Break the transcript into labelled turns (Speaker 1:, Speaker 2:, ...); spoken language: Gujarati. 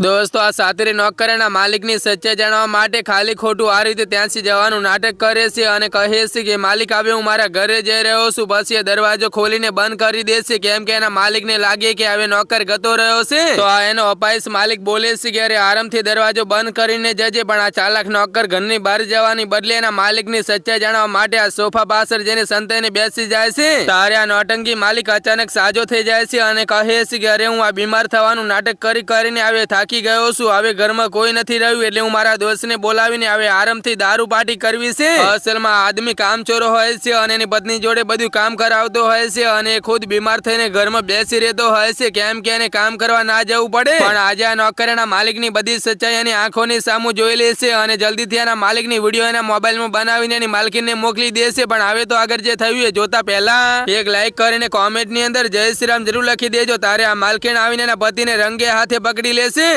Speaker 1: દોસ્તો, આ સાતરી નોકરીના માલિકની સચ્ચાઈ જાણવા માટે ખાલી ખોટું આ રીતે ત્યાંથી જવાનું નાટક કરે છે અને કહે છે કે, માલિક આવે હું મારા ઘરે જઈ રહ્યો છું, પછી દરવાજો ખોલીને બંધ કરી દેશે કેમ કે એના માલિકને લાગે કે હવે નોકર ગતો રહ્યો છે. તો આ એનો અપાયશ માલિક બોલે છે કે, અરે, આરામથી દરવાજો બંધ કરીને જજે, પણ આ ચાલાક નોકર ઘરની બહાર જવાની બદલે એના માલિકની સચ્ચાઈ જાણવા માટે આ સોફા પાછળ જઈને સંતાઈને બેસી જાય છે. તારે આ નોટંકી માલિક અચાનક સાજો થઈ જાય છે અને કહે છે કે, અરે, હું આ બીમાર થવાનું નાટક કરી કરીને આવે થાકી ગયો છું. હવે ઘરમાં કોઈ નથી રહ્યું એટલે હું મારા દોસ્તને બોલાવીને હવે આરામથી દારૂ પાર્ટી કરવી છે. અસલમાં આદમી કામચોરો હોય છે અને એની પત્ની જોડે બધું કામ કરાવતો હોય છે અને ખુદ બીમાર થઈને ઘરમાં બેસી રહેતો હોય છે. કેમ કે એને કામ કરવા ના જવું પડે. પણ આજે આ નોકરીના માલિકની બધી સચ્ચાઈ એની આંખોની સામું જોઈ લેશે અને જલ્દીથી એના માલિકની વીડિયો એના મોબાઈલમાં બનાવીને એની માલકીનને મોકલી દેશે પણ હવે તો આગળ જે થયું એ જોતા પહેલા એક લાઈક કરીને કોમેન્ટની અંદર જય શ્રી રામ જરૂર લખી દેજો. તારે આ માલકીણ આવીને એના પતિને રંગે હાથે પકડી લેશે.